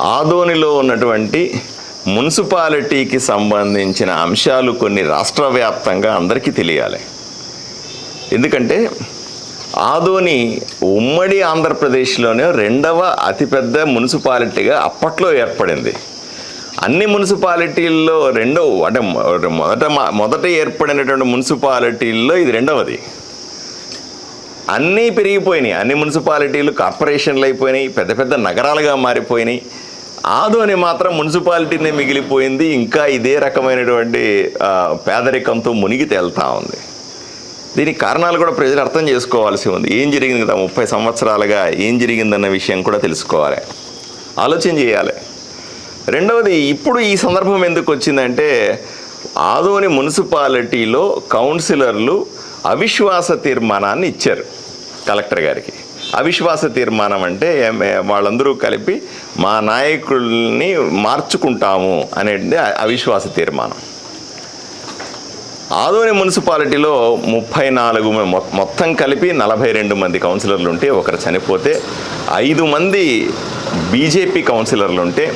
ఆదోనిలో ఉన్నటువంటి మున్సిపాలిటీకి సంబంధించిన అంశాలు కొన్ని రాష్ట్ర వ్యాప్తంగా అందరికీ తెలియాలి. ఎందుకంటే ఆదోని ఉమ్మడి ఆంధ్రప్రదేశ్లోనే రెండవ అతిపెద్ద మున్సిపాలిటీగా అప్పట్లో ఏర్పడింది. అన్ని మున్సిపాలిటీల్లో రెండవ అంటే మొదట మొదట ఏర్పడినటువంటి మున్సిపాలిటీల్లో ఇది రెండవది. అన్నీ పెరిగిపోయినాయి. అన్ని మున్సిపాలిటీలు కార్పొరేషన్లు అయిపోయినాయి పెద్ద పెద్ద నగరాలుగా మారిపోయినాయి. ఆదోని మాత్రం మున్సిపాలిటీనే మిగిలిపోయింది. ఇంకా ఇదే రకమైనటువంటి పేదరికంతో మునిగి తేలుతా ఉంది. దీనికి కారణాలు కూడా ప్రజలు అర్థం చేసుకోవాల్సి ఉంది. ఏం జరిగింది కదా? ముప్పై సంవత్సరాలుగా ఏం జరిగిందన్న విషయం కూడా తెలుసుకోవాలి. ఆలోచన చేయాలి. రెండవది ఇప్పుడు ఈ సందర్భం ఎందుకు వచ్చిందంటే ఆదోని మున్సిపాలిటీలో కౌన్సిలర్లు అవిశ్వాస తీర్మానాన్ని ఇచ్చారు కలెక్టర్ గారికి. అవిశ్వాస తీర్మానం అంటే వాళ్ళందరూ కలిపి మా నాయకుల్ని మార్చుకుంటాము అనేది అవిశ్వాస తీర్మానం. ఆదోని మున్సిపాలిటీలో ముప్పై నాలుగు మొత్తం కలిపి నలభై రెండు మంది కౌన్సిలర్లు ఉంటే ఒకరు చనిపోతే ఐదు మంది బీజేపీ కౌన్సిలర్లు ఉంటే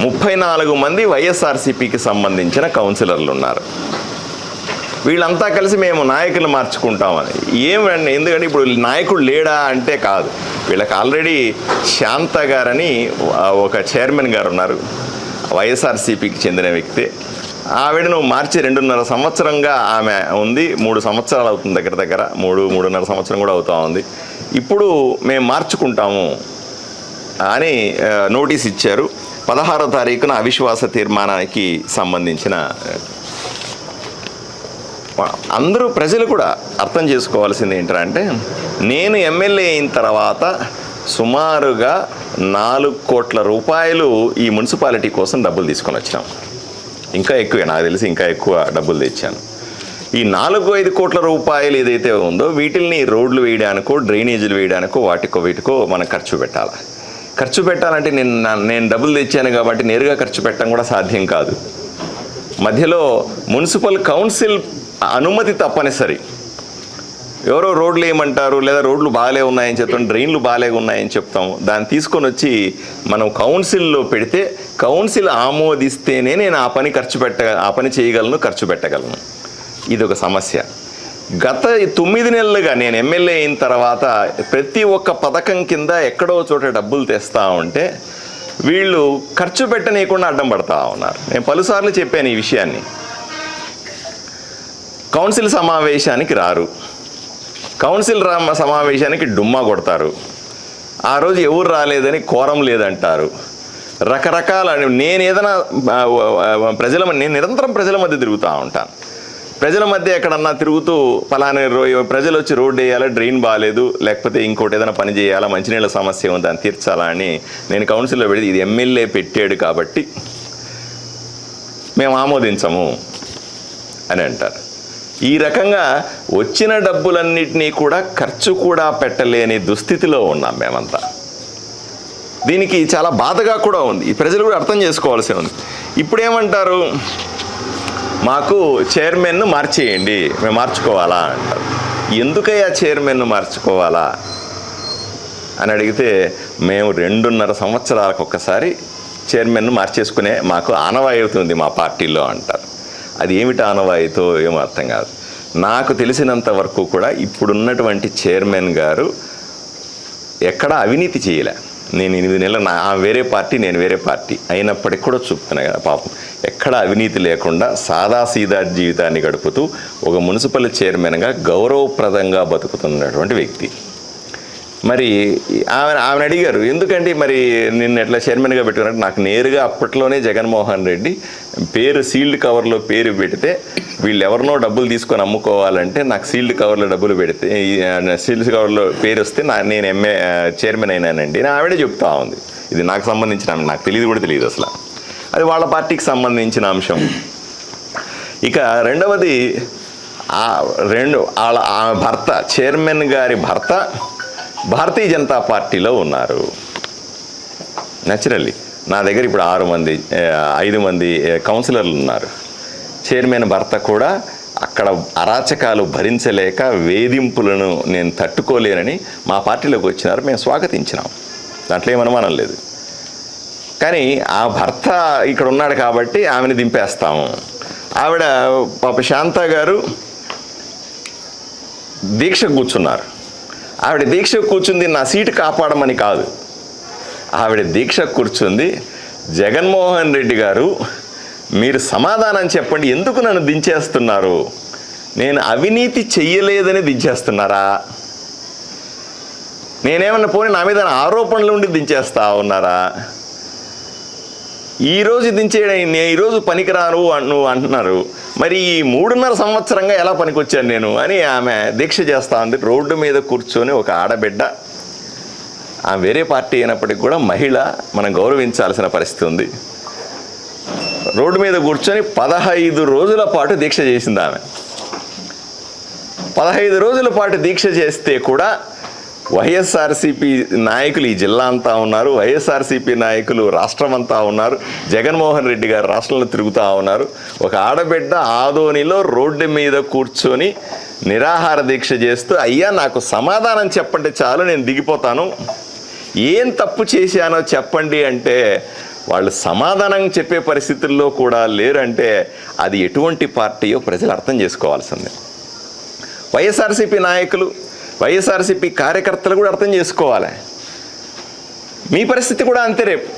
ముప్పై నాలుగు మంది వైఎస్ఆర్సీపీకి సంబంధించిన కౌన్సిలర్లు ఉన్నారు వీళ్ళంతా కలిసి మేము నాయకులు మార్చుకుంటామని. ఏమండి ఎందుకంటే ఇప్పుడు నాయకుడు లేడా అంటే కాదు. వీళ్ళకి ఆల్రెడీ శాంత గారని ఒక చైర్మన్ గారు ఉన్నారు. వైఎస్ఆర్సీపీకి చెందిన వ్యక్తి. ఆవిడను మార్చి రెండున్నర సంవత్సరంగా ఆమె ఉంది. మూడు సంవత్సరాలు అవుతుంది దగ్గర దగ్గర. మూడు మూడున్నర సంవత్సరం కూడా అవుతూ ఉంది. ఇప్పుడు మేము మార్చుకుంటాము అని నోటీస్ ఇచ్చారు. పదహారో తారీఖున అవిశ్వాస తీర్మానానికి సంబంధించిన అందరూ ప్రజలు కూడా అర్థం చేసుకోవాల్సింది ఏంటంటే నేను ఎమ్మెల్యే అయిన తర్వాత సుమారుగా నాలుగు కోట్ల రూపాయలు ఈ మున్సిపాలిటీ కోసం డబ్బులు తీసుకొని వచ్చినాం. ఇంకా ఎక్కువే నాకు తెలిసి ఇంకా ఎక్కువ డబ్బులు తెచ్చాను. ఈ నాలుగు ఐదు కోట్ల రూపాయలు ఏదైతే ఉందో వీటిల్ని రోడ్లు వేయడానికో డ్రైనేజీలు వేయడానికో వాటికో వీటికో మనం ఖర్చు పెట్టాలి? ఖర్చు పెట్టాలంటే నేను నేను డబ్బులు తెచ్చాను కాబట్టి నేరుగా ఖర్చు పెట్టడం కూడా సాధ్యం కాదు. మధ్యలో మున్సిపల్ కౌన్సిల్ అనుమతి తప్పనిసరి. ఎవరో రోడ్లు ఏమంటారు లేదా రోడ్లు బాగాలే ఉన్నాయని చెప్తాం డ్రైన్లు బాగాలే ఉన్నాయని చెప్తాం. దాన్ని తీసుకొని వచ్చి మనం కౌన్సిల్లో పెడితే కౌన్సిల్ ఆమోదిస్తేనే నేను ఆ పని ఖర్చు పెట్ట ఆ పని చేయగలను ఖర్చు పెట్టగలను. ఇది ఒక సమస్య. గత తొమ్మిది నెలలుగా నేను ఎమ్మెల్యే అయిన తర్వాత ప్రతి ఒక్క పథకం కింద ఎక్కడో చోట డబ్బులు తెస్తా ఉంటే వీళ్ళు ఖర్చు పెట్టనీయకుండా అడ్డం పడతా ఉన్నారు. నేను పలుసార్లు చెప్పాను ఈ విషయాన్ని. కౌన్సిల్ సమావేశానికి రారు. కౌన్సిల్ రా సమావేశానికి డుమ్మా కొడతారు. ఆ రోజు ఎవరు రాలేదని కోరం లేదంటారు. రకరకాల నేను ఏదైనా ప్రజల నేను నిరంతరం ప్రజల మధ్య తిరుగుతూ ఉంటాను. ప్రజల మధ్య ఎక్కడన్నా తిరుగుతూ పలానా ప్రజలు వచ్చి రోడ్డు వేయాలా డ్రైన్ బాగాలేదు లేకపోతే ఇంకోటి ఏదైనా పని చేయాలా మంచినీళ్ళ సమస్య ఉంది దాన్ని తీర్చాలా అని నేను కౌన్సిల్లో పెడితే ఇది ఎమ్మెల్యే పెట్టాడు కాబట్టి మేము ఆమోదించము అని అంటారు. ఈ రకంగా వచ్చిన డబ్బులన్నిటినీ కూడా ఖర్చు కూడా పెట్టలేని దుస్థితిలో ఉన్నాం మేమంతా. దీనికి చాలా బాధగా కూడా ఉంది. ఈ ప్రజలు కూడా అర్థం చేసుకోవాల్సి ఉంది. ఇప్పుడు ఏమంటారు మాకు చైర్మన్ను మార్చేయండి మేము మార్చుకోవాలా అంటారు. ఎందుకయ్యా చైర్మన్ను మార్చుకోవాలా? అని అడిగితే మేము రెండున్నర సంవత్సరాలకు ఒక్కసారి చైర్మన్ను మార్చేసుకునే మాకు ఆనవాయితీ ఉంది మా పార్టీలో అంటారు. అది ఏమిటి ఆనవాయితో ఏమో అర్థం కాదు. నాకు తెలిసినంత వరకు కూడా ఇప్పుడున్నటువంటి చైర్మన్ గారు ఎక్కడ అవినీతి చేయలే. నేను ఎనిమిది నెలలు నా వేరే పార్టీ నేను వేరే పార్టీ అయినప్పటికి కూడా చూపుతాను కదా పాపం. ఎక్కడ అవినీతి లేకుండా సాదా సీదా జీవితాన్ని గడుపుతూ ఒక మున్సిపల్ చైర్మన్గా గౌరవప్రదంగా బతుకుతున్నటువంటి వ్యక్తి. మరి ఆమె ఆమెను అడిగారు ఎందుకండి మరి నిన్న ఎట్లా చైర్మన్గా పెట్టుకున్నట్టు నాకు నేరుగా అప్పట్లోనే జగన్మోహన్ రెడ్డి పేరు సీల్డ్ కవర్లో పేరు పెడితే వీళ్ళు ఎవరినో డబ్బులు తీసుకొని అమ్ముకోవాలంటే నాకు సీల్డ్ కవర్లో డబ్బులు పెడితే సీల్డ్ కవర్లో పేరు వస్తే నా నేను ఎంఏ చైర్మన్ అయినానండి. నా ఆవిడే చెప్తా ఉంది. ఇది నాకు సంబంధించిన నాకు తెలియదు కూడా తెలియదు అసలు. అది వాళ్ళ పార్టీకి సంబంధించిన అంశం. ఇక రెండవది రెండు వాళ్ళ ఆమె భర్త చైర్మన్ గారి భర్త భారతీయ జనతా పార్టీలో ఉన్నారు. న్యాచురల్లీ నా దగ్గర ఇప్పుడు ఆరు మంది ఐదు మంది కౌన్సిలర్లు ఉన్నారు. చైర్మన్ భర్త కూడా అక్కడ అరాచకాలు భరించలేక వేధింపులను నేను తట్టుకోలేనని మా పార్టీలోకి వచ్చినారు. మేము స్వాగతించినాం. దాంట్లో ఏం అనుమానం లేదు. కానీ ఆ భర్త ఇక్కడ ఉన్నాడు కాబట్టి ఆమెను దింపేస్తాము. ఆవిడ పాప శాంత గారు దీక్ష కూర్చున్నారు. ఆవిడ దీక్ష కూర్చుంది నా సీటు కాపాడమని కాదు. ఆవిడ దీక్ష కూర్చుంది జగన్మోహన్ రెడ్డి గారు మీరు సమాధానం చెప్పండి ఎందుకు నన్ను దించేస్తున్నారు? నేను అవినీతి చెయ్యలేదని దించేస్తున్నారా? నేనేమన్నా పోనీ నా మీద ఆరోపణలు ఉండి దించేస్తా ఉన్నారా? ఈ రోజు దించేయడం నేను ఈరోజు పనికిరాను నువ్వు అంటున్నారు. మరి ఈ మూడున్నర సంవత్సరంగా ఎలా పనికొచ్చాను నేను అని ఆమె దీక్ష చేస్తా ఉంది. రోడ్డు మీద కూర్చొని ఒక ఆడబిడ్డ ఆమె వేరే పార్టీ అయినప్పటికీ కూడా మహిళ మనం గౌరవించాల్సిన పరిస్థితి ఉంది. రోడ్డు మీద కూర్చొని పదహైదు రోజుల పాటు దీక్ష చేసింది ఆమె. పదహైదు రోజుల పాటు దీక్ష చేస్తే కూడా వైఎస్ఆర్సీపీ నాయకులు ఈ జిల్లా అంతా ఉన్నారు. వైఎస్ఆర్సీపీ నాయకులు రాష్ట్రం అంతా ఉన్నారు. జగన్మోహన్ రెడ్డి గారు రాష్ట్రంలో తిరుగుతూ ఉన్నారు. ఒక ఆడబిడ్డ ఆదోనిలో రోడ్డు మీద కూర్చొని నిరాహార దీక్ష చేస్తూ అయ్యా నాకు సమాధానం చెప్పండి చాలు నేను దిగిపోతాను. ఏం తప్పు చేశానో చెప్పండి అంటే వాళ్ళు సమాధానం చెప్పే పరిస్థితుల్లో కూడా లేరంటే అది ఎటువంటి పార్టీయో ప్రజలు అర్థం చేసుకోవాల్సిందే. వైఎస్ఆర్సీపీ నాయకులు వైఎస్ఆర్సీపీ కార్యకర్తలు కూడా అర్థం చేసుకోవాలి. మీ పరిస్థితి కూడా అంతే రేపు.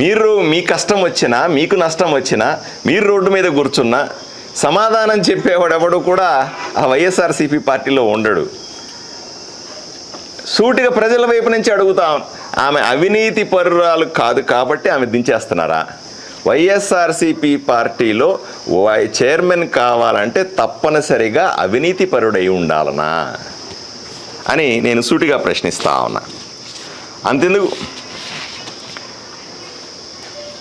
మీరు మీ కష్టం వచ్చినా మీకు నష్టం వచ్చినా మీరు రోడ్డు మీద కూర్చున్నా సమాధానం చెప్పేవాడెవడు కూడా ఆ వైఎస్ఆర్సీపీ పార్టీలో ఉండడు. సూటిగా ప్రజల వైపు నుంచి అడుగుతాం ఆమె అవినీతి పరురాలు కాదు కాబట్టి ఆమె దించేస్తున్నారా? వైఎస్ఆర్సీపీ పార్టీలో చైర్మన్ కావాలంటే తప్పనిసరిగా అవినీతి పరుడై ఉండాలనా అని నేను సూటిగా ప్రశ్నిస్తా ఉన్నా. అంతెందుకు?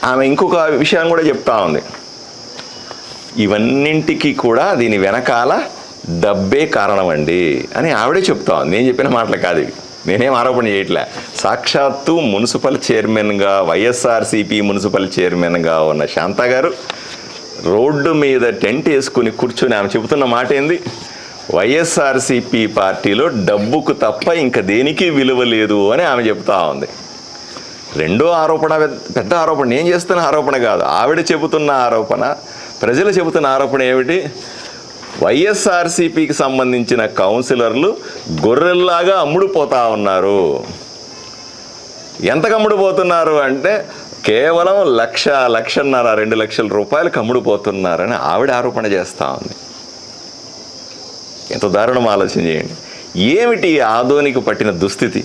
ఆమె ఇంకొక విషయం కూడా చెప్తా ఉంది. ఇవన్నింటికి కూడా దీని వెనకాల డబ్బే కారణం అండి అని ఆవిడే చెప్తా ఉంది. నేను చెప్పిన మాటలు కాదు ఇవి. నేనేం ఆరోపణ చేయట్లే. సాక్షాత్తు మున్సిపల్ చైర్మన్గా వైఎస్ఆర్సీపీ మున్సిపల్ చైర్మన్గా ఉన్న శాంత గారు రోడ్డు మీద టెంట్ వేసుకుని కూర్చొని ఆమె చెబుతున్న మాట ఏంది? వైఎస్ఆర్సీపీ పార్టీలో డబ్బుకు తప్ప ఇంకా దేనికి విలువ లేదు అని ఆమె చెబుతా ఉంది. రెండో ఆరోపణ పెద్ద- పెద్ద ఆరోపణ. నేను చేస్తున్న ఆరోపణ కాదు. ఆవిడ చెబుతున్న ఆరోపణ ప్రజలు చెబుతున్న ఆరోపణ ఏమిటి? వైఎస్ఆర్సీపీకి సంబంధించిన కౌన్సిలర్లు గొర్రెల్లాగా అమ్ముడుపోతా ఉన్నారు. ఎంత కమ్ముడుపోతున్నారు అంటే కేవలం లక్ష లక్షన్నర రెండు లక్షల రూపాయలు అమ్ముడుపోతున్నారని ఆవిడ ఆరోపణ చేస్తూ ఉంది. ఎంత దారుణం ఆలోచన చేయండి. ఏమిటి ఆధోనికి ఆదోనికి పట్టిన దుస్థితి?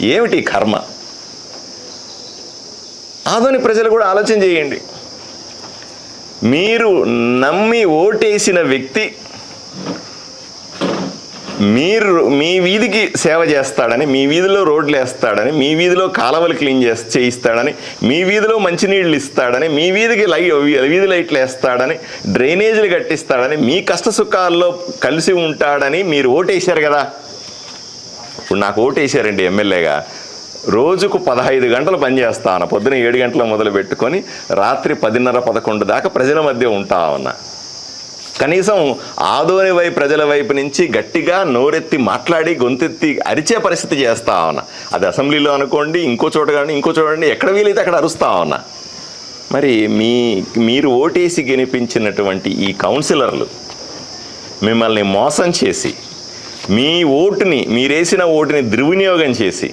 ఏమిటి కర్మ? ఆదోని ప్రజలు కూడా ఆలోచన చేయండి. మీరు నమ్మి ఓటేసిన వ్యక్తి మీరు మీ వీధికి సేవ చేస్తాడని మీ వీధిలో రోడ్లు వేస్తాడని మీ వీధిలో కాలవలు క్లీన్ చేసి చేయిస్తాడని మీ వీధిలో మంచినీళ్ళు ఇస్తాడని మీ వీధికి లై వీధి లైట్లు వేస్తాడని డ్రైనేజీలు కట్టిస్తాడని మీ కష్ట సుఖాల్లో కలిసి ఉంటాడని మీరు ఓటేశారు కదా? ఇప్పుడు నాకు ఓటేశారండి ఎమ్మెల్యేగా. రోజుకు పదహైదు గంటలు పనిచేస్తాను పొద్దున ఏడు గంటల మొదలు పెట్టుకొని రాత్రి పదిన్నర పదకొండు దాకా ప్రజల మధ్య ఉంటా ఉన్నా. కనీసం ఆదోని వైపు ప్రజల వైపు నుంచి గట్టిగా నోరెత్తి మాట్లాడి గొంతెత్తి అరిచే పరిస్థితి చేస్తా ఉన్నా. అది అసెంబ్లీలో అనుకోండి ఇంకో చోట కానీ ఇంకో చూడండి ఎక్కడ వీలైతే అక్కడ అరుస్తా ఉన్నా. మరి మీ మీరు ఓటేసి గెనిపించినటువంటి ఈ కౌన్సిలర్లు మిమ్మల్ని మోసం చేసి మీ ఓటుని మీరేసిన ఓటుని దుర్వినియోగం చేసి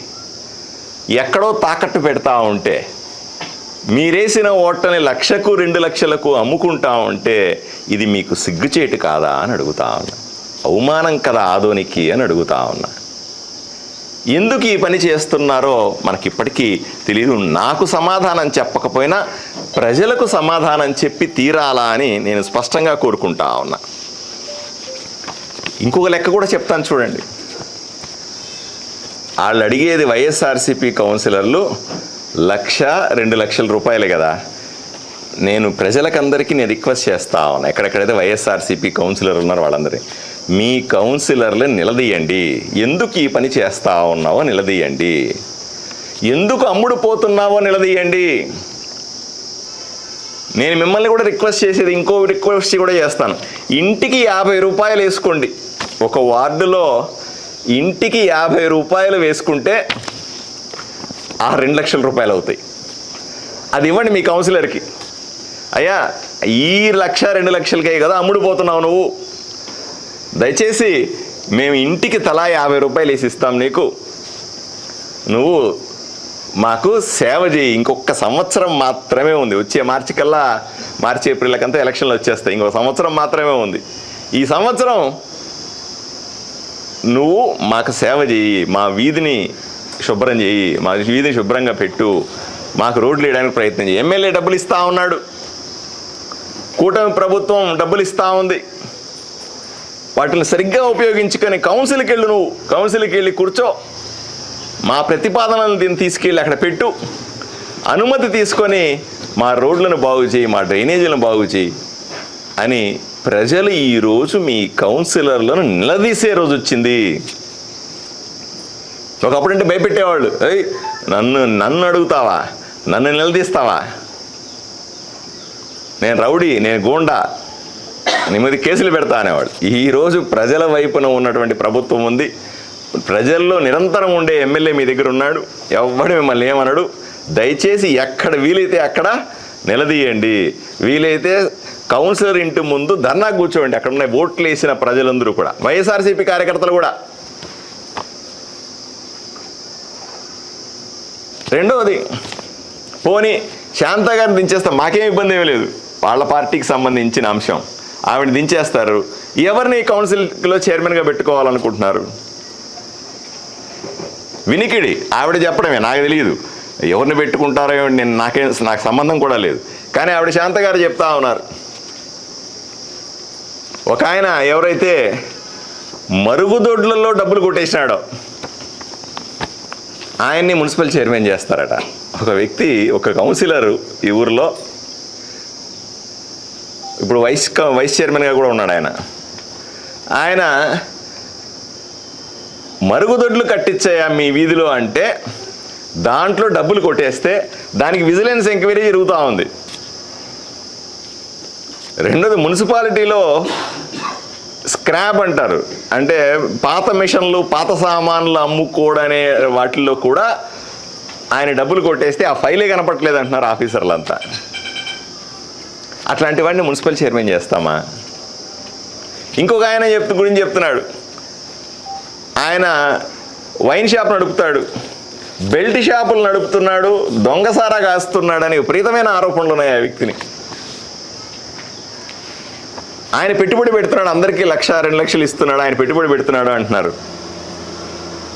ఎక్కడో తాకట్టు పెడతా ఉంటే మీరేసిన ఓటని లక్షకు రెండు లక్షలకు అమ్ముకుంటా ఉంటే ఇది మీకు సిగ్గుచేటు కాదా అని అడుగుతా ఉన్నా. అవమానం కదా ఆదోనికి అని అడుగుతా ఉన్నా. ఎందుకు ఈ పని చేస్తున్నారో మనకిప్పటికీ తెలియదు నాకు సమాధానం చెప్పకపోయినా ప్రజలకు సమాధానం చెప్పి తీరాలా అని నేను స్పష్టంగా కోరుకుంటా ఉన్నా. ఇంకొక లెక్క కూడా చెప్తాను చూడండి. వాళ్ళు అడిగేది వైఎస్ఆర్సీపీ కౌన్సిలర్లు లక్ష రెండు లక్షల రూపాయలే కదా. నేను ప్రజలకందరికీ నేను రిక్వెస్ట్ చేస్తా ఉన్నా. ఎక్కడెక్కడైతే వైఎస్ఆర్సీపీ కౌన్సిలర్ ఉన్నారు వాళ్ళందరి మీ కౌన్సిలర్లు నిలదీయండి. ఎందుకు ఈ పని చేస్తా ఉన్నావో నిలదీయండి. ఎందుకు అమ్ముడు పోతున్నావో నిలదీయండి. నేను మిమ్మల్ని కూడా రిక్వెస్ట్ చేసేది ఇంకో రిక్వెస్ట్ కూడా చేస్తాను. ఇంటికి యాభై రూపాయలు వేసుకోండి. ఒక వార్డులో ఇంటికి యాభై రూపాయలు వేసుకుంటే ఆ రెండు లక్షల రూపాయలు అవుతాయి. అది ఇవ్వండి మీ కౌన్సిలర్కి. అయ్యా ఈ లక్ష రెండు లక్షలకే కదా అమ్ముడుపోతున్నావు నువ్వు. దయచేసి మేము ఇంటికి తలా యాభై రూపాయలు వేసి ఇస్తాం నీకు. నువ్వు మాకు సేవ చేయి. ఇంకొక సంవత్సరం మాత్రమే ఉంది. వచ్చే మార్చి కల్లా మార్చి ఏప్రిల్కంతా ఎలక్షన్లు వచ్చేస్తాయి. ఇంకొక సంవత్సరం మాత్రమే ఉంది. ఈ సంవత్సరం నువ్వు మాకు సేవ చేయి మా వీధిని శుభ్రం చేయి మా వీధిని శుభ్రంగా పెట్టు మాకు రోడ్లు వేయడానికి ప్రయత్నం చేయి. ఎమ్మెల్యే డబ్బులు ఇస్తా ఉన్నాడు. కూటమి ప్రభుత్వం డబ్బులు ఇస్తూ ఉంది. వాటిని సరిగ్గా ఉపయోగించుకొని కౌన్సిల్కి వెళ్ళు నువ్వు. కౌన్సిల్కి వెళ్ళి కూర్చో. మా ప్రతిపాదనలను దీన్ని తీసుకెళ్ళి అక్కడ పెట్టు. అనుమతి తీసుకొని మా రోడ్లను బాగు చేయి మా డ్రైనేజీలను బాగు చేయి అని ప్రజలు ఈరోజు మీ కౌన్సిలర్లను నిలదీసే రోజు వచ్చింది. ఒకప్పుడంటే భయపెట్టేవాళ్ళు. ఏయ్ నన్ను నన్ను అడుగుతావా? నన్ను నిలదీస్తావా? నేను రౌడీ నేను గూండా నీ మీద కేసులు పెడతా అనేవాడు ఈరోజు ప్రజల వైపున ఉన్నటువంటి ప్రభుత్వం ఉంది. ప్రజల్లో నిరంతరం ఉండే ఎమ్మెల్యే మీ దగ్గర ఉన్నాడు. ఎవ్వడు మిమ్మల్ని ఏమనడు? దయచేసి ఎక్కడ వీలైతే అక్కడ నిలదీయండి. వీలైతే కౌన్సిలర్ ఇంటి ముందు ధర్నా కూర్చోండి. అక్కడ ఉన్న ఓట్లు వేసిన ప్రజలందరూ కూడా. వైఎస్ఆర్సీపీ కార్యకర్తలు కూడా. రెండవది పోనీ శాంత గారిని దించేస్తే మాకేం ఇబ్బంది ఏమీ లేదు. వాళ్ళ పార్టీకి సంబంధించిన అంశం. ఆవిడ దించేస్తారు. ఎవరిని కౌన్సిల్లో చైర్మన్గా పెట్టుకోవాలనుకుంటున్నారు? వినికిడి. ఆవిడ చెప్పడమే నాకు తెలియదు ఎవరిని పెట్టుకుంటారో నేను నాకేం నాకు సంబంధం కూడా లేదు. కానీ ఆవిడ శాంత గారు చెప్తా ఉన్నారు. ఒక ఆయన ఎవరైతే మరుగుదొడ్లలో డబ్బులు కొట్టేసినాడో ఆయన్ని మున్సిపల్ చైర్మన్ చేస్తారట. ఒక వ్యక్తి ఒక కౌన్సిలర్ ఈ ఊరిలో. ఇప్పుడు వైస్ క- వైస్ చైర్మన్గా కూడా ఉన్నాడు ఆయన. ఆయన మరుగుదొడ్లు కట్టించాయా మీ వీధిలో అంటే దాంట్లో డబ్బులు కొట్టేస్తే దానికి విజిలెన్స్ ఎంక్వైరీ జరుగుతూ ఉంది. రెండోది మున్సిపాలిటీలో స్క్రాప్ అంటారు. అంటే పాత మిషన్లు పాత సామాన్లు అమ్ముకోడనే వాటిల్లో కూడా ఆయన డబ్బులు కొట్టేస్తే ఆ ఫైలే కనపట్లేదు అంటున్నారు ఆఫీసర్లంతా. అట్లాంటి అట్లాంటివన్నీ మున్సిపల్ చైర్మన్ చేస్తామా? ఇంకొక ఆయన చెప్తు గురించి చెప్తున్నాడు. ఆయన వైన్ షాప్ నడుపుతాడు. బెల్ట్ షాపులు నడుపుతున్నాడు దొంగసారా కాస్తున్నాడని విపరీతమైన ఆరోపణలు ఉన్నాయి ఆ వ్యక్తిని. ఆయన పెట్టుబడి పెడుతున్నాడు అందరికీ లక్ష రెండు లక్షలు ఇస్తున్నాడు ఆయన పెట్టుబడి పెడుతున్నాడు అంటున్నారు.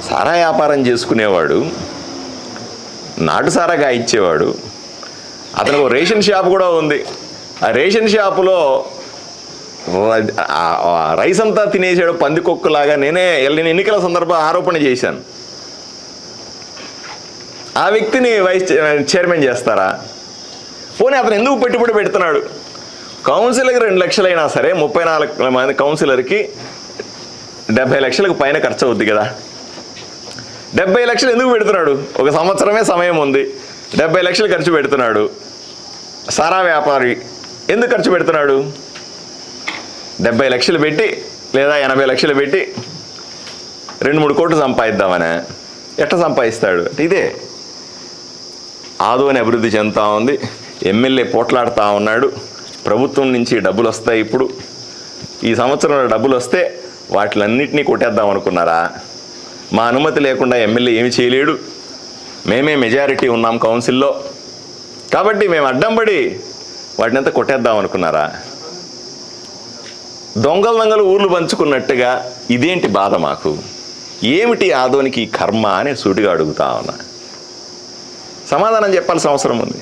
సారా వ్యాపారం చేసుకునేవాడు నాటు సారాగా ఇచ్చేవాడు. అతను ఒక రేషన్ షాప్ కూడా ఉంది. ఆ రేషన్ షాపులో రైస్ అంతా తినేసాడు పందికొక్కులాగా. నేనే వెళ్ళిన ఎన్నికల సందర్భం ఆరోపణ చేశాను. ఆ వ్యక్తిని వైస్ చైర్మన్ చేస్తారా? పోనీ అతను ఎందుకు పెట్టుబడి పెడుతున్నాడు? కౌన్సిలర్కి రెండు లక్షలైనా సరే ముప్పై నాలుగు మంది కౌన్సిలర్కి డెబ్బై లక్షలకు పైన ఖర్చు అవుద్ది కదా. డెబ్బై లక్షలు ఎందుకు పెడుతున్నాడు? ఒక సంవత్సరమే సమయం ఉంది. డెబ్బై లక్షలు ఖర్చు పెడుతున్నాడు. సారా వ్యాపారి ఎందుకు ఖర్చు పెడుతున్నాడు? డెబ్బై లక్షలు పెట్టి లేదా ఎనభై లక్షలు పెట్టి రెండు మూడు కోట్లు సంపాదిద్దామనే. ఎట్లా సంపాదిస్తాడు? ఇదే. ఆదోని అభివృద్ధి చెందుతూ ఉంది. ఎమ్మెల్యే పోట్లాడుతూ ఉన్నాడు. ప్రభుత్వం నుంచి డబ్బులు వస్తాయి ఇప్పుడు. ఈ సంవత్సరంలో డబ్బులు వస్తే వాటిలన్నింటినీ కొట్టేద్దాం అనుకున్నారా? మా అనుమతి లేకుండా ఎమ్మెల్యే ఏమి చేయలేడు. మేమే మెజారిటీ ఉన్నాం కౌన్సిల్లో. కాబట్టి మేము అడ్డం పడి వాటినంతా కొట్టేద్దాం అనుకున్నారా? దొంగలు దొంగలు ఊర్లు పంచుకున్నట్టుగా ఇదేంటి బాధ మాకు? ఏమిటి ఆదోనికి కర్మ అని సూటిగా అడుగుతా ఉన్నా. సమాధానం చెప్పాల్సిన అవసరం ఉంది.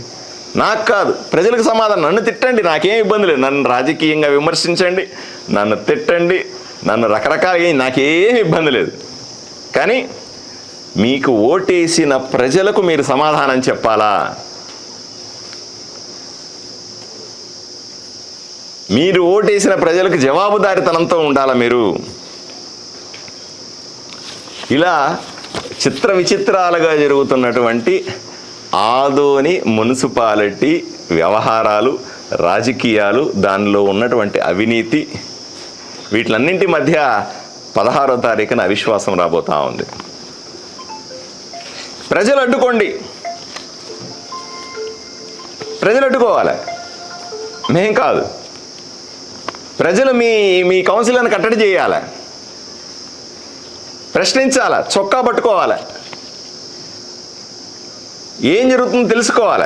నాకు కాదు. ప్రజలకు సమాధానం. నన్ను తిట్టండి. నాకేం ఇబ్బంది లేదు. నన్ను రాజకీయంగా విమర్శించండి. నన్ను తిట్టండి. నన్ను రకరకాల నాకేం ఇబ్బంది లేదు. కానీ మీకు ఓటేసిన ప్రజలకు మీరు సమాధానం చెప్పాలా? మీరు ఓటేసిన ప్రజలకు జవాబుదారితనంతో ఉండాలా మీరు? ఇలా చిత్ర విచిత్రాలుగా జరుగుతున్నటువంటి ఆదోని మున్సిపాలిటీ వ్యవహారాలు రాజకీయాలు దానిలో ఉన్నటువంటి అవినీతి వీటిలన్నింటి మధ్య పదహారో తారీఖున అవిశ్వాసం రాబోతా ఉంది. ప్రజలు అడ్డుకోండి. ప్రజలు అడ్డుకోవాలి. మేం కాదు. ప్రజలు మీ మీ కౌన్సిలర్ని కట్టడి చేయాలి. ప్రశ్నించాలా చొక్కా పట్టుకోవాలి. ఏం జరుగుతుందో తెలుసుకోవాలి.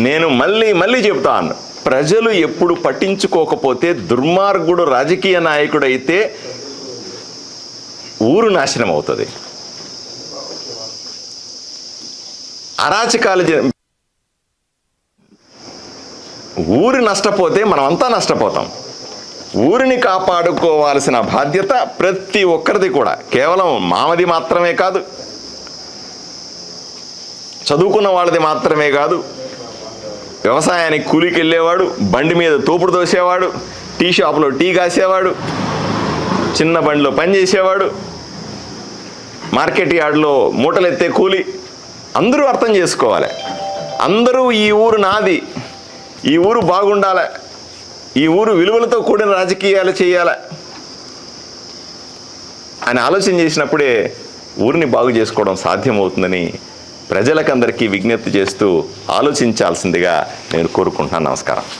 నేను మళ్ళీ మళ్ళీ చెప్తాను. ప్రజలు ఎప్పుడు పట్టించుకోకపోతే దుర్మార్గుడు రాజకీయ నాయకుడైతే ఊరు నాశనం అవుతుంది. అరాచకాలు జ- ఊరి నష్టపోతే మనమంతా నష్టపోతాం. ఊరిని కాపాడుకోవాల్సిన బాధ్యత ప్రతి ఒక్కరిది కూడా. కేవలం మామది మాత్రమే కాదు చదువుకున్న వాళ్ళది మాత్రమే కాదు వ్యవసాయానికి కూలికి వెళ్ళేవాడు బండి మీద తోపుడు దోసేవాడు టీ షాప్లో టీ కాసేవాడు చిన్న బండిలో పని చేసేవాడు మార్కెట్ యార్డ్లో మూటలు ఎత్తే కూలి. అందరూ అర్థం చేసుకోవాలి. అందరూ ఈ ఊరు నాది ఈ ఊరు బాగుండాలి ఈ ఊరు విలువలతో కూడిన రాజకీయాలు చేయాలి అని ఆలోచన చేసినప్పుడే ఊరిని బాగు చేసుకోవడం సాధ్యమవుతుందని ప్రజలకందరికీ విజ్ఞప్తి చేస్తూ ఆలోచించాల్సిందిగా నేను కోరుకుంటున్నాను. నమస్కారం.